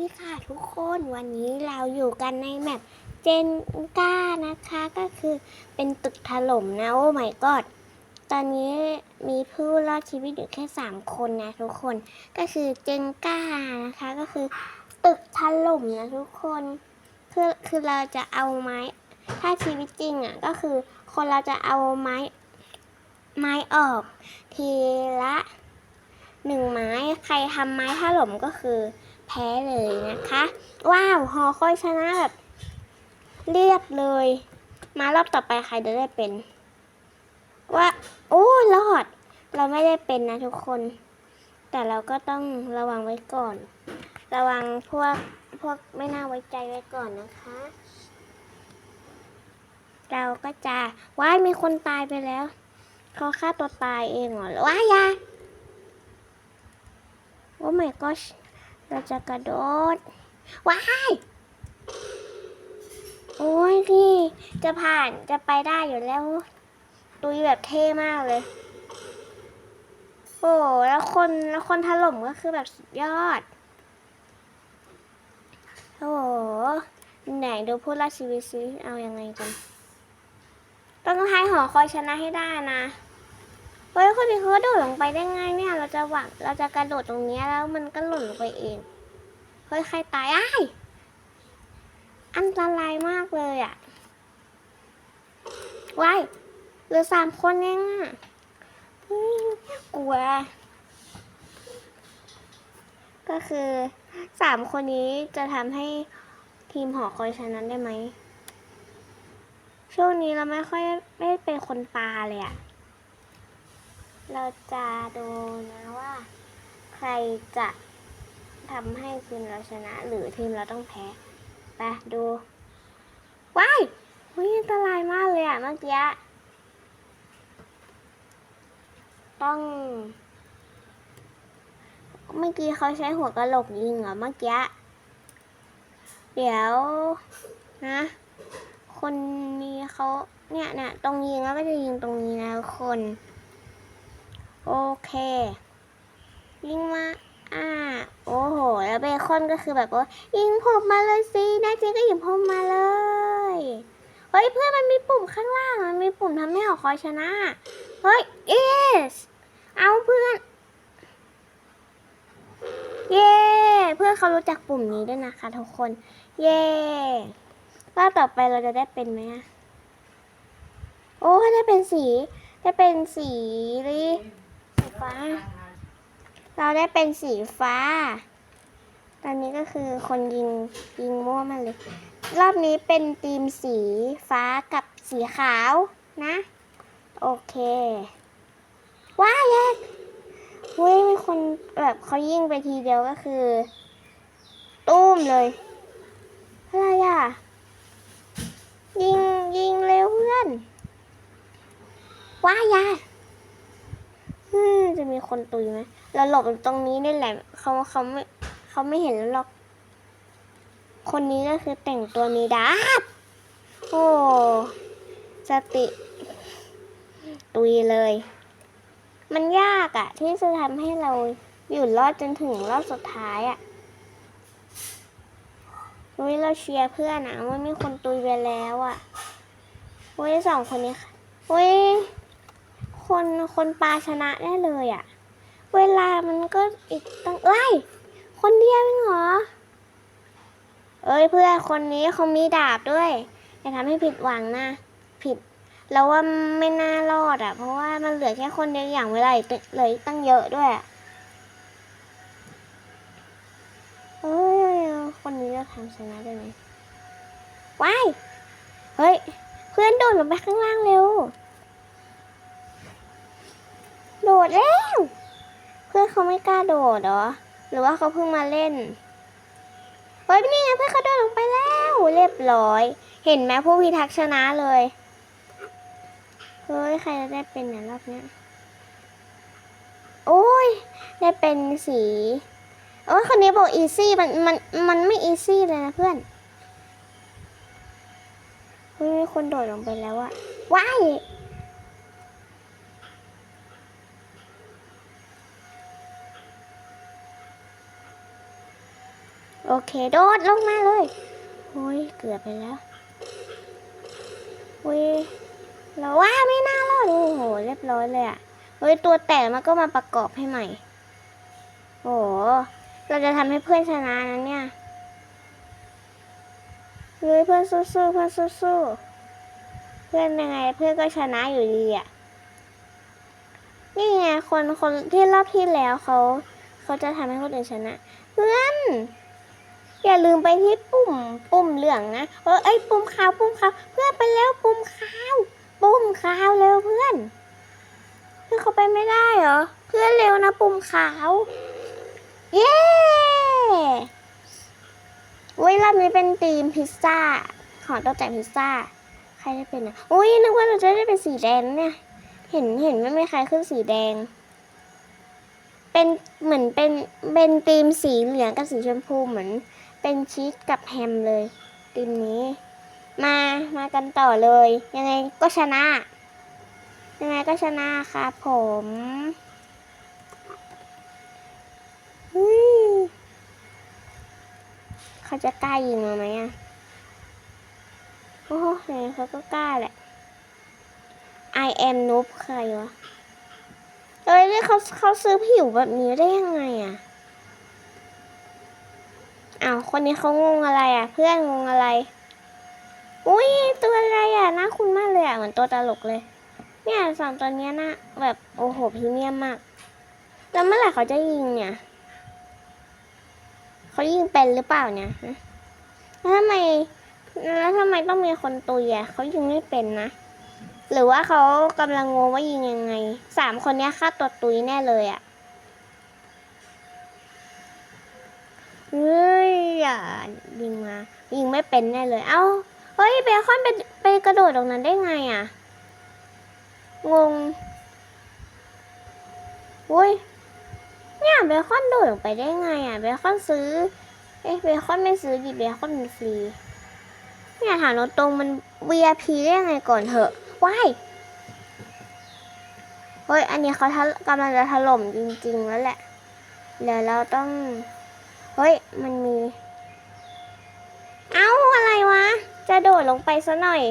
ดีค่ะทุกคนวันนี้เราอยู่กันในแมปเจนก้านะคะก็คือเป็นตึกถล่มนะโอ้ my god ตอนนี้มีผู้รอดชีวิตอยู่แค่ 3 คนนะทุกคนก็คือเจนก้านะคะก็คือตึกถล่มนะทุกคนคือคือเราจะเอาไม้ ถ้าชีวิตจริงอะก็คือคนเราจะเอาไม้ไม้ออกทีละหนึ่งไม้ใครทำไม้ถล่มก็คือ แพ้เลยนะคะ ว้าวหอคอยชนะแบบเรียบเลย มารอบต่อไปใครจะได้เป็น ว่า โอ้รอด เราไม่ได้เป็นนะทุกคน แต่เราก็ต้องระวังไว้ก่อน ระวังพวกพวกไม่น่าไว้ใจไว้ก่อนนะคะ เราก็จะว้ายมีคนตายไปแล้วเขาฆ่าตัวตายเองเหรอว้ายยาโอ้ my gosh เราจะกระโดด ว้ายโอ้ยพี่จะผ่านจะไปได้อยู่แล้ว ตุยแบบเท่มากเลย โอ้แล้วคนแล้วคนถล่มก็คือแบบสุดยอด โอ้โหไหนดูผู้รอดชีวิตซิเอายังไงกัน ต้องให้หอคอยชนะให้ได้นะ เฮ้ยคนนี้เขาโดดลงไปได้ไงเนี่ย เราจะหวังเราจะกระโดดตรงนี้แล้วมันก็หล่นลงไปเอง เฮ้ยใครตายอ้ายอันตรายมากเลยอะว้ายเหลือสามคนเองอะเฮ้ยน่ากลัว ก็คือสามคนนี้จะทำให้ทีมหอคอยชนะได้ไหม ช่วงนี้เราไม่ค่อยไม่เป็นคนปลาเลยอะ เราจะดูนะว่า ใครจะทำให้ทีมเราชนะ หรือทีมเราต้องแพ้ไปดูว้ายเฮ้ยอันตรายมากเลยอะเมื่อกี้ต้อง เมื่อกี้เขาใช้หัวกระโหลกยิงเหรอเมื่อกี้เดี๋ยวนะ คนนี้เขาเนี่ยเนี่ยตรงยิงแล้วก็จะยิงตรงนี้นะทุกคน โอเคยิงมาอ่าโอ้โห แล้วเบคอนก็คือแบบว่ายิงผมมาเลยสิแน่จริงก็ยิงผมมาเลยเฮ้ยเพื่อนมันมีปุ่มข้างล่างมันมีปุ่มทำให้หอคอยชนะเฮ้ย yes เอาเพื่อนเย้เพื่อนเขารู้จักปุ่มนี้ด้วยนะคะทุกคน เย้รอบต่อไปเราจะได้เป็นไหมโอ้ได้เป็นสีได้เป็นสีสี ฟ้า เราได้เป็นสีฟ้า ตอนนี้ก็คือคนยิงยิงมั่วมาเลย รอบนี้เป็นทีมสีฟ้ากับสีขาวนะ โอเคว้ายแยกเฮ้ยมีคนแบบเขายิงไปทีเดียวก็คือ ตุ้มเลยอะไรอะ ยิงยิงเร็วเพื่อน ว้ายยาอืมจะมี คนตุยไหมเราหลบอยู่ตรงนี้นี่แหละเขาเขาไม่เขาไม่เห็นแล้วหรอก คนนี้ก็คือแต่งตัวมีดาบโอ้สติ ตุยเลย มันยากอะที่จะทำให้เราอยู่รอดจนถึงรอบสุดท้ายอะอุ้ยเราเชียร์เพื่อนอะว่ามีคนตุยไปแล้วอะอุ้ยสองคนนี้ค่ะอุ้ยคนคนปลาชนะได้เลยอะ เวลามันก็อีกตั้งเอ้ยคนเดียวเองเหรอ เอ้ยเพื่อนคนนี้เขามีดาบด้วยอย่าทำให้ผิดหวังนะ ผิด แล้วว่าไม่น่ารอดอะ เพราะว่ามันเหลือแค่คนเดียวอย่างเวลาอีกเหลืออีกตั้งเยอะด้วยเฮ้ยคนนี้จะทำชนะได้ไหมว้ายเฮ้ย เพื่อนโดดลงไปข้างล่างเร็ว โดดแล้ว พื่อนเขาไม่กล้าโดดหรอ หรือว่าเขาเพิ่งมาเล่นเฮ้ยนี่ไงเพื่อนเขาโดดลงไปแล้วเรียบร้อย เห็นไหมผู้พิทักษ์ชนะเลยเฮ้ยใครจะได้เป็นเนี่ยรอบเนี้ยโอ้ยได้เป็นสีโอ้ยคนนี้บอกอีซี่มันมันมันไม่อีซี่เลยนะเพื่อนเฮ้ยคนโดดลงไปแล้วอะว้าย โอเค โดดลงมาเลยโอ้ยเกือบไปแล้วเว้ยเราว่าไม่น่ารอดโอ้โห เรียบร้อยเลยอะเฮ้ยตัวแตกมันก็มาประกอบให้ใหม่ โอ้โหเราจะทำให้เพื่อนชนะนะเนี่ยเฮ้ยเพื่อนสู้ๆเพื่อนสู้ๆเพื่อนยังไง เพื่อนก็ชนะอยู่ดีอะนี่ไงคนคนที่รอบที่แล้วเขา เขาจะทำให้คนอื่นชนะ เพื่อน อย่าลืมไปที่ปุ่มปุ่มเหลืองนะเออไอยปุ่มขาวปุ่มขาวเพื่อนไปแล้วปุ่มขาวปุ่มขาวเร็วเพื่อนเพื่อนเขาไปไม่ได้เหรอเพื่อนเร็วนะปุ่มขาวเย้อุ้ยรอบนี้เป็นธีมพิซซ่าของตกแต่งพิซซ่าใครได้เป็นอะอุ้ยนึกว่าเราจะได้เป็นสีแดงเนี่ยเห็นเห็นไม่มีใครขึ้นสีแดง เป็นเหมือนเป็นเป็นธีมสีเหลืองกับสีชมพูเหมือน เป็นชีสกับแฮมเลยทีมนี้ มามากันต่อเลย ยังไงก็ชนะ ยังไงก็ชนะครับผมเฮ้ยเขาจะกล้ายิงมาไหมอะโอ้โหเขาก็กล้าแหละ I am noob ใครวะเอ้ยเขาเขาซื้อผิวแบบนี้ได้ยังไงอะ อ้าวคนนี้เขางงอะไรอะ เพื่อนงงอะไร อุ้ยตัวอะไรอะน่าคุ้นมากเลยอะเหมือนตัวตลกเลย เนี่ยสองตัวเนี้ยนะแบบโอ้โหพรีเมียมมาก แล้วเมื่อไหร่เขาจะยิงเนี่ยเขายิงเป็นหรือเปล่าเนี่ยแล้วทำไมแล้วทำไมต้องมีคนตุยอะเขายิงไม่เป็นนะหรือว่าเขากำลังงงว่ายิงยังไงสามคนเนี้ยฆ่าตัวตุยแน่เลยอะเฮ้ย อย่ายิงมายิงไม่เป็นแน่เลย เอ้าเฮ้ยเบคอนไปไปกระโดดตรงนั้นได้ไงอะ งงอุ้ยเนี่ยเบคอนโดดลงไปได้ไงอะเบคอนซื้อ เอ๊ะเบคอนไม่ซื้อดิเบคอนมันฟรีเนี่ยถามตรงๆมัน VIP ได้ยังไงก่อนเถอะว้ายเฮ้ย อันนี้เขาทกำลังจะถล่มจริงๆแล้วแหละ เดี๋ยวเราต้อง เฮ้ย มันมี เอ้าอะไรวะ จะโดดลงไปซะหน่อย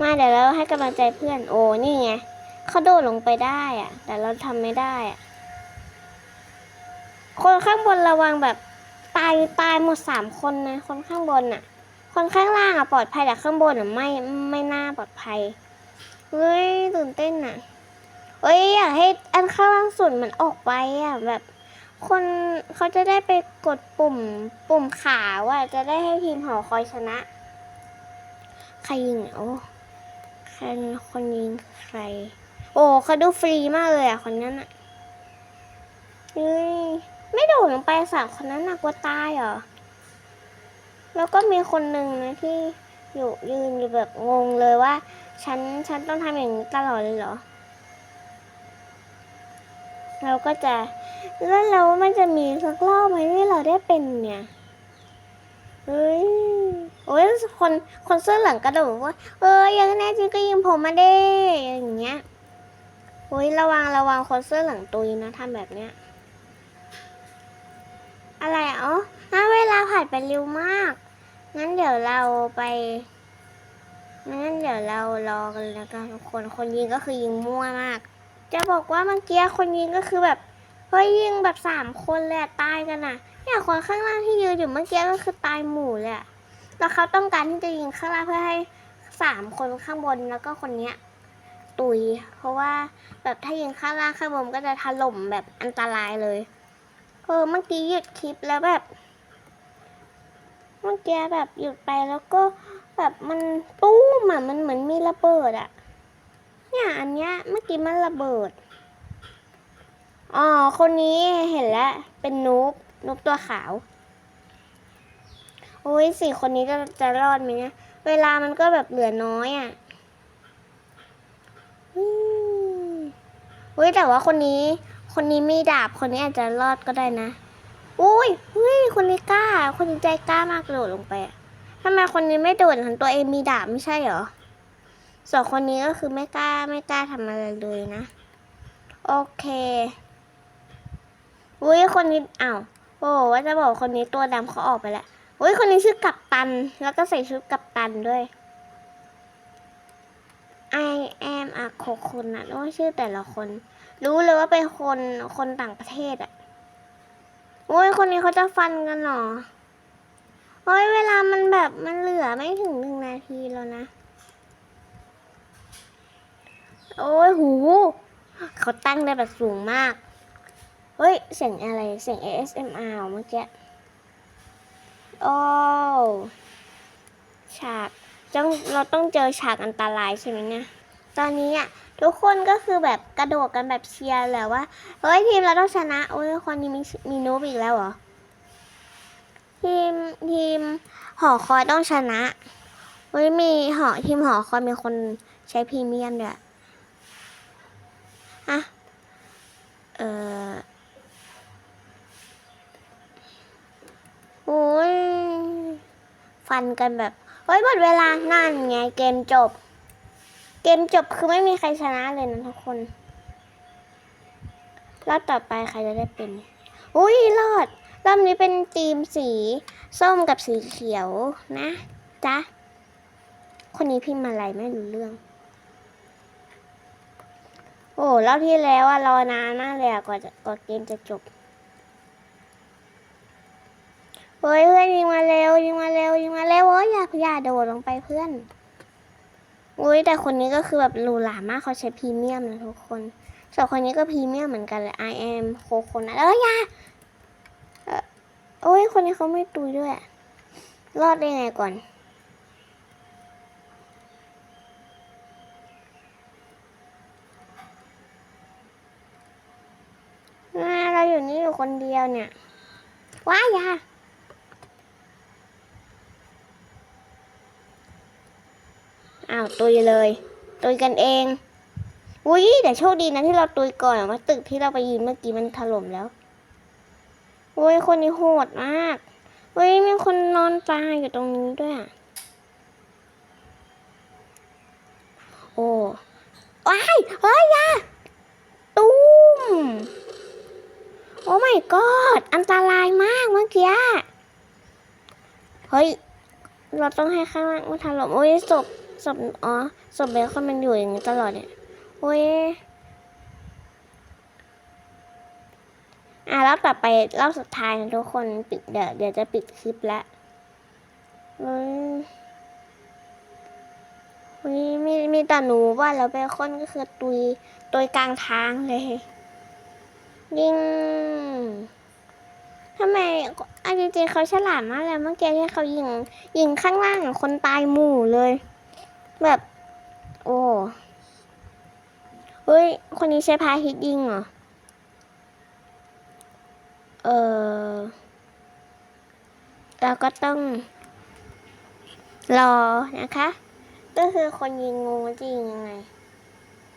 มาเดี๋ยวเราให้กำลังใจเพื่อนโอ้นี่ไงเขาโดดลงไปได้อะแต่เราทำไม่ได้อะคนข้างบนระวังแบบตายตายหมดสามคนนะคนข้างบนน่ะคนข้างล่างอะปลอดภัยแต่ข้างบนอะไม่ไม่น่าปลอดภัยเฮ้ยตื่นเต้นน่ะเอ้ยอยากให้อันข้างล่างสุดมันออกไปอะแบบ คนเขาจะได้ไปกดปุ่มปุ่มขาวอะจะได้ให้ทีมหอคอยชนะ ใครยิงโอ้ใครคนยิงใคร โอ้เขาดูฟรีมากเลยอะคนนั้นอะเฮ้ยไม่โดดลงไปสามคนนั้นน่ะกลัวตายเหรอแล้วก็มีคนหนึ่งนะที่อยู่ยืนอยู่แบบงงเลยว่า ฉันฉันต้องทำอย่างนี้ตลอดเลยเหรอ เราก็จะ แล้วเรามันจะมีสักรอบไหมที่เราได้เป็นเนี่ยเฮ้ยโอ้ยคนคนเสื้อเหลืองกระโดดบอกว่า เออยังแน่จริงก็ยิงผมมาเด้อย่างเงี้ยโอ้ยระวังระวังคนเสื้อเหลืองตุยนะทำแบบเนี้ยอะไรอ๋อน่าเวลาผ่านไปเร็วมาก งั้นเดี๋ยวเราไป งั้นเดี๋ยวเรารอกันแล้วกันทุกคนคนยิงก็คือยิงมั่วมาก จะบอกว่าเมื่อกี้คนยิงก็คือแบบ เฮ้ยยิงแบบสามคนเลยอะตายกันอะเนี่ยคนข้างล่างที่ยืนอยู่เมื่อกี้ก็คือตายหมู่เลยแล้วเขาต้องการที่จะยิงข้างล่างเพื่อให้สามคนข้างบนแล้วก็คนเนี้ยตุย เพราะว่าแบบถ้ายิงข้างล่างข้างบนก็จะถล่มแบบอันตรายเลยเออเมื่อกี้หยุดคลิปแล้วแบบ เมื่อกี้แบบหยุดไปแล้วก็แบบมันตู้มอะมันเหมือนมีระเบิดอะ เนี่ยอันเนี้ยเมื่อกี้มันระเบิด อ๋อ คนนี้เห็นแล้ว เป็นนูบนูบตัวขาว โอ้ยสี่คนนี้จะจะรอดไหมเนี่ย เวลามันก็แบบเหลือน้อยอะอืมเฮ้ยแต่ว่าคนนี้ คนนี้มีดาบ คนนี้อาจจะรอดก็ได้นะอุ้ยเฮ้ยคนนี้กล้า คนนี้ใจกล้ามากโดดลงไปทำไมคนนี้ไม่โดดหันตัวเองมีดาบไม่ใช่เหรอสองคนนี้ก็คือไม่กล้าไม่กล้าทำอะไรเลยนะ โอเค อุ้ยคนนี้อ้าวโอ้ว่าจะบอกคนนี้ตัวดำเขาออกไปแล้วอุ้ยคนนี้ชื่อกัปตัน แล้วก็ใส่ชุดกัปตันด้วย I am a coconut โอ้ชื่อแต่ละคน รู้เลยว่าเป็นคนคนต่างประเทศอะโอ้ยคนนี้เขาจะฟันกันหรอโอ้ยเวลามันแบบมันเหลือไม่ถึงหนึ่งนาทีแล้วนะ โอ้ยหู เขาตั้งได้แบบสูงมาก เฮ้ย เสียงอะไร เสียง ASMR เมื่อกี้ โอ้ฉากต้องเราต้องเจอฉากอันตรายใช่ไหมเนี่ย ตอนนี้อะทุกคนก็คือแบบกระโดดกันแบบเชียร์เลยว่า เฮ้ยทีมเราต้องชนะ โอ้ยคนนี้มีมีนูบอีกแล้วเหรอ ทีมทีมหอคอยต้องชนะเฮ้ยมีหอทีมหอคอยมีคนใช้พรีเมียมด้วยอะเออ โอ้ย ฟันกันแบบเฮ้ยหมดเวลานั่นไงเกมจบ เกมจบคือไม่มีใครชนะเลยนะทุกคนรอบต่อไปใครจะได้เป็น อุ้ยรอดรอบนี้เป็นทีมสี ส้มกับสีเขียวนะจ๊ะคนนี้พิมพ์อะไรไม่รู้เรื่อง โอ้รอบที่แล้วอะรอนานมากเลยอะกว่าจะกว่าเกมจะจบ เฮ้ยเพื่อนยิงมาเร็วยิงมาเร็วยิงมาเร็วเอ้ยอย่าอย่าโดดลงไปเพื่อนอุ้ยแต่คนนี้ก็คือแบบหรูหรามากเขาใช้พรีเมียมนะทุกคนส่วนคนนี้ก็พรีเมียมเหมือนกันเลย I am โคโคนะเอ้ยอย่าเอ่อโอ้ยคนนี้เขาไม่ตุยด้วย รอดได้ไงก่อนน่าเราอยู่นี่อยู่คนเดียวเนี่ยว้ายอยาาวตุยเลย ตุยกันเองอุ้ยแต่โชคดีนะที่เราตุยก่อนว่าตึกที่เราไปยืนเมื่อกี้มันถล่มแล้วอุ้ยคนนี้โหดมากอุ้ยมีคนนอนตายอยู่ตรงนี้ด้วยอะโอ้ว้ายเฮ้ยยาตุ้มโอ้ my god อันตรายมากเมื่อกี้เฮ้ย เราต้องให้ข้างล่างมันถล่มโอ้ยศพ ศพอ๋อศพเบคอนมันอยู่อย่างนี้ตลอดเนี่ยโอ้ยอะรอบต่อไปรอบสุดท้ายนะทุกคนปิดเดี๋ยวเดี๋ยวจะปิดคลิปแล้วเฮ้ยเฮ้ยมีมีแต่หนูว่าแล้วเบคอนก็คือตุยตุยกลางทางเลยยิงทำไมอันจริงๆเขาฉลาดมากเลยเมื่อกี้ที่เขายิง ยิงข้างล่างคนตายหมู่เลย แบบ โอ้เฮ้ย คนนี้ใช้พาฮิตยิงเหรอ เออเราก็ต้อง รอนะคะ ก็คือคนยิงงูจะยิงยังไง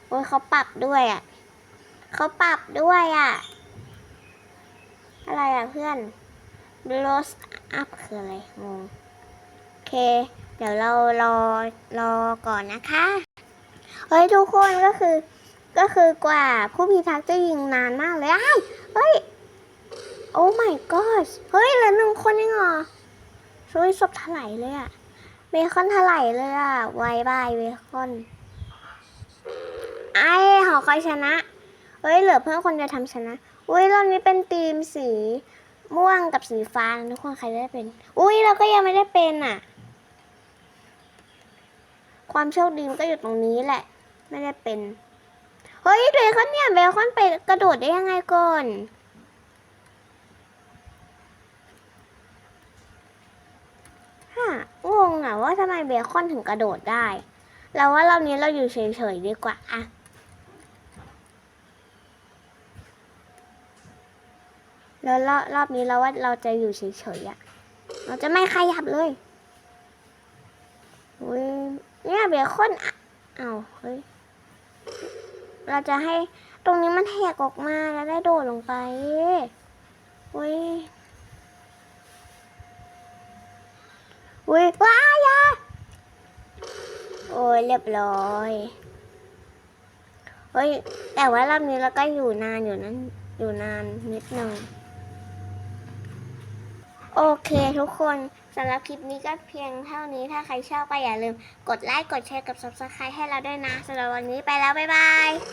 โอ้ยเขาปรับด้วยอะเขาปรับด้วยอะ อะไรอะเพื่อน blow up คืออะไรงงโอเค ดี๋ยวเรารอรอก่อนนะคะเฮ้ยทุกคนก็คือ ก็คือกว่าผู้พิทักษ์จะยิงนานมากเลยอ้ายเฮ้ยโอ้ my god เฮ้ยเหลือหนึ่งคนเองเหรอช่วยศพถลายเลยอะเบคอนถลายเลยอะไวบายเบคอนไอ้หอคอยชนะเฮ้ยเหลือเพื่อนคนเดียวทำชนะอุ้ยรอบนี้เป็นทีมสีม่วงกับสีฟ้าทุกคนใครได้เป็น อุ้ยเราก็ยังไม่ได้เป็นอะ ความโชคดีมันก็อยู่ตรงนี้แหละ ไม่ได้เป็น เฮ้ยเบคอนเนี่ยเบคอนไปกระโดดได้ยังไงก่อนฮะงงอะว่าทำไมเบคอนถึงกระโดดได้เราว่ารอบนี้เราอยู่เฉยๆดีกว่าอะแล้วรอบรอบนี้เราว่าเราจะอยู่เฉยๆอะเราจะไม่ขยับเลยอุ้ย เนี่ยเบคอนอะเอาวเฮ้ย เราจะให้ตรงนี้มันแหกออกมาแล้วได้โดดลงไปอุ้ยอุ้ยว้ายาโอ้ยเรียบร้อยเฮ้ย แต่ว่ารอบนี้เราก็อยู่นานอยู่นั้น อยู่นานนิดหนึ่ง โอเคทุกคน สำหรับคลิปนี้ก็เพียงเท่านี้ถ้าใครชอบก็อย่าลืม กดไลค์กดแชร์กับ subscribe ให้เราด้วยนะสำหรับวันนี้ไปแล้ว บ๊ายบาย